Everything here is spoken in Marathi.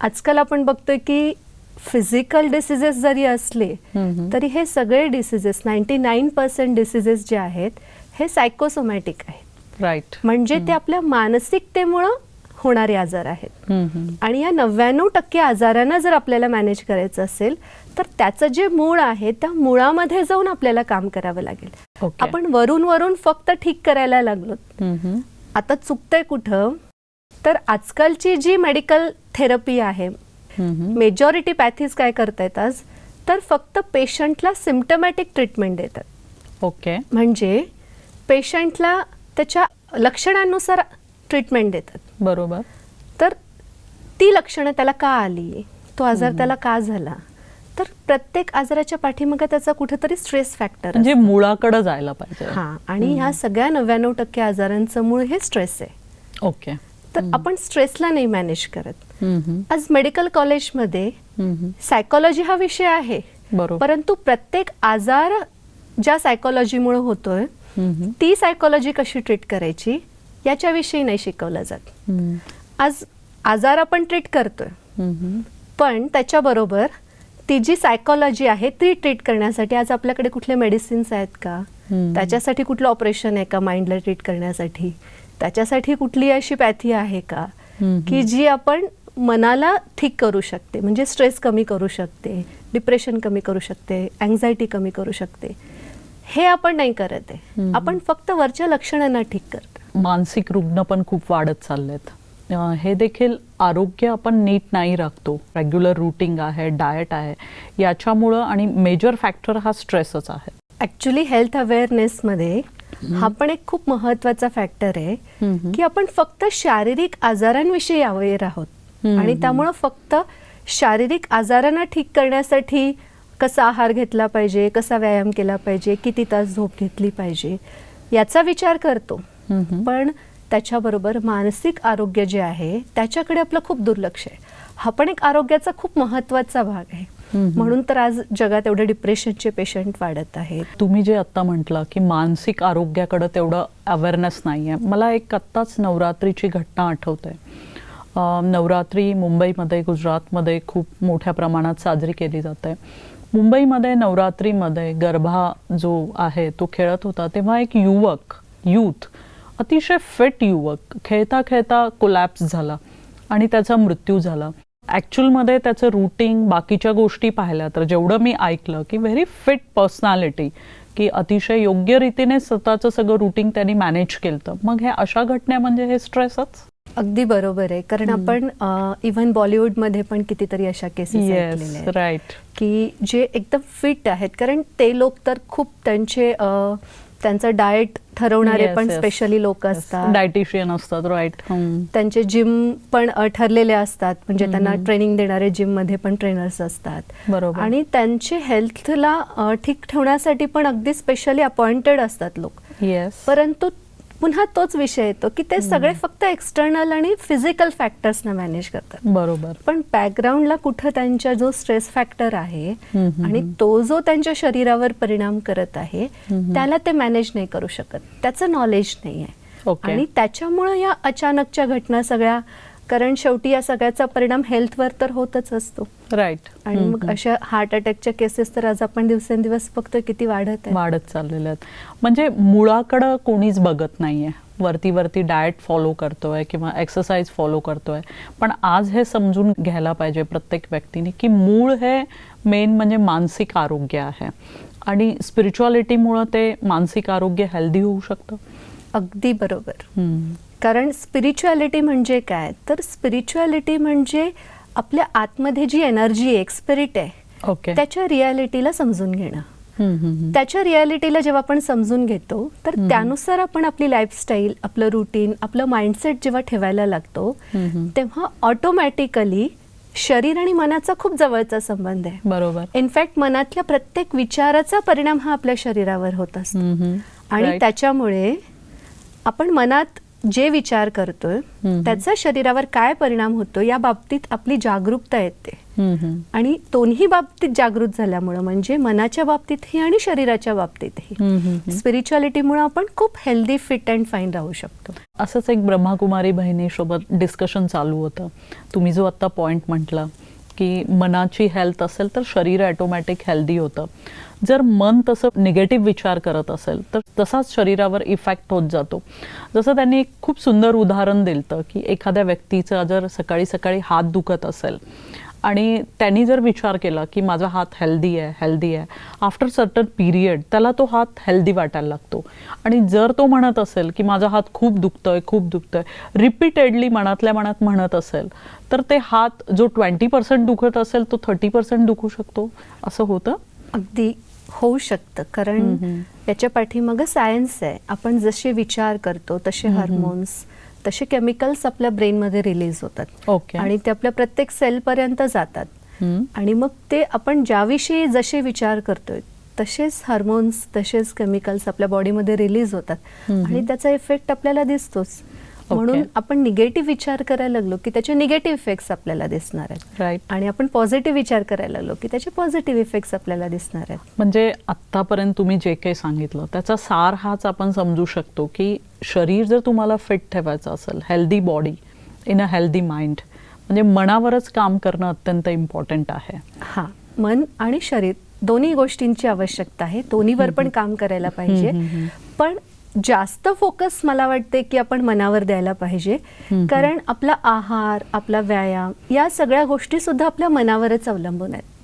आजकाल आपण बघतोय की फिजिकल डिसिजेस जरी असले. तरी हे सगळे diseases ninety nine percent diseases जे आहेत हे सायकोसोमॅटिक आहेत. राईट म्हणजे ते आपल्या मानसिकतेमुळं होणारे आजार आहेत. आणि या नव्याण्णव टक्के आजारांना जर आपल्याला मॅनेज करायचं असेल तर त्याचं जे मूळ आहे त्या मुळामध्ये जाऊन आपल्याला काम करावं लागेल. आपण वरून वरून फक्त ठीक करायला लागलो. आता चुकतंय कुठं? तर आजकालची जी मेडिकल थेरपी आहे. मेजॉरिटी पॅथीज काय करतायत आज? तर फक्त पेशंटला सिम्टमॅटिक ट्रीटमेंट देतात. ओके म्हणजे पेशंटला त्याच्या लक्षणांनुसार ट्रीटमेंट देतात. बरोबर. तर ती लक्षणं त्याला का आली? तो आजार त्याला का झाला? तर प्रत्येक आजाराच्या पाठीमागे त्याचा कुठेतरी स्ट्रेस फॅक्टर म्हणजे मुळाकडे जायला पाहिजे. हा आणि ह्या सगळ्या नव्याण्णव टक्के आजारांचं मूळ हे स्ट्रेस आहे. ओके तर आपण स्ट्रेसला नाही मॅनेज करत. आज मेडिकल कॉलेजमध्ये. सायकोलॉजी हा विषय आहे बरोबर परंतु प्रत्येक आजार ज्या सायकोलॉजीमुळे होतोय. ती सायकोलॉजी कशी ट्रीट करायची याच्याविषयी नाही शिकवलं जात. आज आजार आपण ट्रीट करतोय. पण त्याच्याबरोबर ती जी सायकोलॉजी आहे ती ट्रीट करण्यासाठी आज आपल्याकडे कुठले मेडिसिन्स आहेत का. त्याच्यासाठी कुठलं ऑपरेशन आहे का माइंडला ट्रीट करण्यासाठी त्याच्यासाठी कुठली अशी पॅथी आहे का. की जी आपण मनाला ठीक करू शकते म्हणजे स्ट्रेस कमी करू शकते डिप्रेशन कमी करू शकते अँझायटी कमी करू शकते हे आपण नाही करत आहे. आपण फक्त वरच्या लक्षणांना ठीक करतो. मानसिक रुग्ण पण खूप वाढत चाललेत. हे देखील आरोग्य आपण नीट नाही राखतो. रेग्युलर रुटीन आहे डाएट आहे. याच्यामुळं आणि मेजर फॅक्टर हा स्ट्रेसच आहे. ऍक्च्युली हेल्थ अवेअरनेसमध्ये हा पण एक खूप महत्त्वाचा फॅक्टर आहे. की आपण फक्त शारीरिक आजारांविषयी अवेअर आहोत. आणि त्यामुळं फक्त शारीरिक आजारांना ठीक करण्यासाठी कसा आहार घेतला पाहिजे कसा व्यायाम केला पाहिजे किती तास झोप घेतली पाहिजे याचा विचार करतो. पण त्याच्याबरोबर मानसिक आरोग्य जे आहे त्याच्याकडे आपलं खूप दुर्लक्ष आहे हा पण एक आरोग्याचा खूप महत्त्वाचा भाग आहे. म्हणून तर आज जगात एवढे डिप्रेशनचे पेशंट वाढत आहेत. तुम्ही जे आत्ता म्हटलं की मानसिक आरोग्याकडं तेवढं अवेअरनेस नाही आहे मला एक आत्ताच नवरात्रीची घटना आठवते. नवरात्री मुंबईमध्ये गुजरातमध्ये खूप मोठ्या प्रमाणात साजरी केली जाते. मुंबईमध्ये नवरात्रीमध्ये गरबा जो आहे तो खेळत होता तेव्हा एक युवक यूथ अतिशय फिट युवक खेळता खेळता कोलॅप्स झाला आणि त्याचा मृत्यू झाला. ॲक्च्युअलमध्ये त्याचं रुटीन बाकीच्या गोष्टी पाहिल्या तर जेवढं मी ऐकलं की व्हेरी फिट पर्सनॅलिटी की अतिशय योग्य रीतीने स्वतःचं सगळं रुटीन त्यांनी मॅनेज केलं मग हे अशा घटना म्हणजे हे स्ट्रेसच अगदी बरोबर आहे. कारण आपण इव्हन बॉलिवूडमध्ये पण कितीतरी अशा केसेस राईट की जे एकदम फिट आहेत. कारण ते लोक तर खूप त्यांचे त्यांचं डाएट ठरवणारे पण स्पेशली लोक असतात. डायटिशियन असतात राईट त्यांचे जिम पण ठरलेले असतात. म्हणजे त्यांना ट्रेनिंग देणारे जिममध्ये पण ट्रेनर्स असतात. बरोबर. आणि त्यांचे हेल्थला ठीक ठेवण्यासाठी पण अगदी स्पेशली अपॉइंटेड असतात लोक. परंतु पुन्हा तोच विषय येतो की ते सगळे फक्त एक्सटर्नल आणि फिजिकल फॅक्टर्सना मॅनेज करतात. बरोबर. पण बॅकग्राऊंडला कुठं त्यांच्या जो स्ट्रेस फॅक्टर आहे आणि तो जो त्यांच्या शरीरावर परिणाम करत आहे. त्याला ते मॅनेज नाही करू शकत. त्याचं नॉलेज नाही आहे. आणि त्याच्यामुळं या अचानकच्या घटना सगळ्या कारण शेवटी या सगळ्याचा परिणाम हेल्थवर तर होतच असतो. राईट आणि मग अशा हार्ट अटॅकच्या केसेस तर आज आपण दिवसेंदिवस बघतोय किती वाढत वाढत चाललेले आहेत. म्हणजे मुळाकडं कोणीच बघत नाहीये. वरती वरती डाएट फॉलो करतोय किंवा एक्सरसाइज फॉलो करतोय. पण आज हे समजून घ्यायला पाहिजे प्रत्येक व्यक्तीने की मूळ हे मेन म्हणजे मानसिक आरोग्य आहे. आणि स्पिरिच्युअलिटीमुळं ते मानसिक आरोग्य हेल्दी होऊ शकतं. अगदी बरोबर. कारण स्पिरिच्युअलिटी म्हणजे काय तर स्पिरिच्युअलिटी म्हणजे आपल्या आतमध्ये जी एनर्जी आहे स्पिरिट आहे ओके त्याच्या रियालिटीला समजून घेणं. त्याच्या रियालिटीला जेव्हा आपण समजून घेतो तर. त्यानुसार आपण आपली लाईफस्टाईल आपलं रुटीन आपलं माइंडसेट जेव्हा ठेवायला लागतो. तेव्हा ऑटोमॅटिकली शरीर आणि मनाचा खूप जवळचा संबंध आहे बरोबर इनफॅक्ट मनातल्या प्रत्येक विचाराचा परिणाम हा आपल्या शरीरावर होत असतो. आणि. त्याच्यामुळे आपण मनात जे विचार करतोय. त्याचा शरीरावर काय परिणाम होतो या बाबतीत आपली जागरूकता येते. आणि दोन्ही बाबतीत जागृत झाल्यामुळं म्हणजे मनाच्या बाबतीतही आणि शरीराच्या बाबतीतही. स्पिरिच्युअलिटीमुळे आपण खूप हेल्दी फिट अँड फाईन राहू शकतो असंच एक ब्रह्माकुमारी बहिणीसोबत डिस्कशन चालू होतं तुम्ही जो आत्ता पॉईंट म्हटला की मनाची हेल्थ असेल तर शरीर ॲटोमॅटिक हेल्दी होतं. जर मन तसं निगेटिव्ह विचार करत असेल तर तसाच शरीरावर इफेक्ट होत जातो. जसं त्यांनी एक खूप सुंदर उदाहरण दिलं की एखाद्या व्यक्तीचा जर सकाळी सकाळी हात दुखत असेल आणि त्यांनी जर विचार केला की माझा हात हेल्दी आहे हेल्दी आहे आफ्टर सर्टन पिरियड त्याला तो हात हेल्दी वाटायला लागतो. आणि जर तो म्हणत असेल की माझा हात खूप दुखतोय खूप दुखतोय रिपीटेडली मनातल्या मनात म्हणत असेल तर ते हात जो ट्वेंटी पर्सेंट दुखत असेल तो थर्टी पर्सेंट दुखू शकतो. असं होतं? अगदी होऊ शकतं. कारण. याच्या पाठीमागं सायन्स आहे. आपण जसे विचार करतो तसे. हार्मोन्स तसे केमिकल्स आपल्या ब्रेनमध्ये रिलीज होतात ओके आणि ते आपल्या प्रत्येक सेलपर्यंत जातात. आणि मग ते आपण ज्याविषयी जसे विचार करतोय तसेच हार्मोन्स तसेच केमिकल्स आपल्या बॉडीमध्ये रिलीज होतात. आणि त्याचा इफेक्ट आपल्याला दिसतोच. म्हणून आपण निगेटिव्ह विचार करायला लागलो की त्याचे निगेटिव्ह इफेक्ट्स आपल्याला दिसणार आहेत. राईट आणि आपण पॉझिटिव्ह विचार करायला लागलो की त्याचे पॉझिटिव्ह इफेक्ट्स आपल्याला दिसणार आहेत. म्हणजे आत्तापर्यंत तुम्ही जे काही सांगितलं त्याचा सार हाच आपण समजू शकतो की शरीर जर तुम्हाला फिट ठेवायचं असेल healthy body in a healthy mind म्हणजे मनावरच काम करणं अत्यंत इम्पॉर्टंट आहे. हा मन आणि शरीर दोन्ही गोष्टींची आवश्यकता आहे. दोन्हीवर पण काम करायला पाहिजे. पण जास्त फोकस मला वाटते की आपण मनावर द्यायला पाहिजे. कारण आपला आहार आपला व्यायाम या सगळ्या गोष्टी सुद्धा आपल्या मनावरच अवलंबून आहेत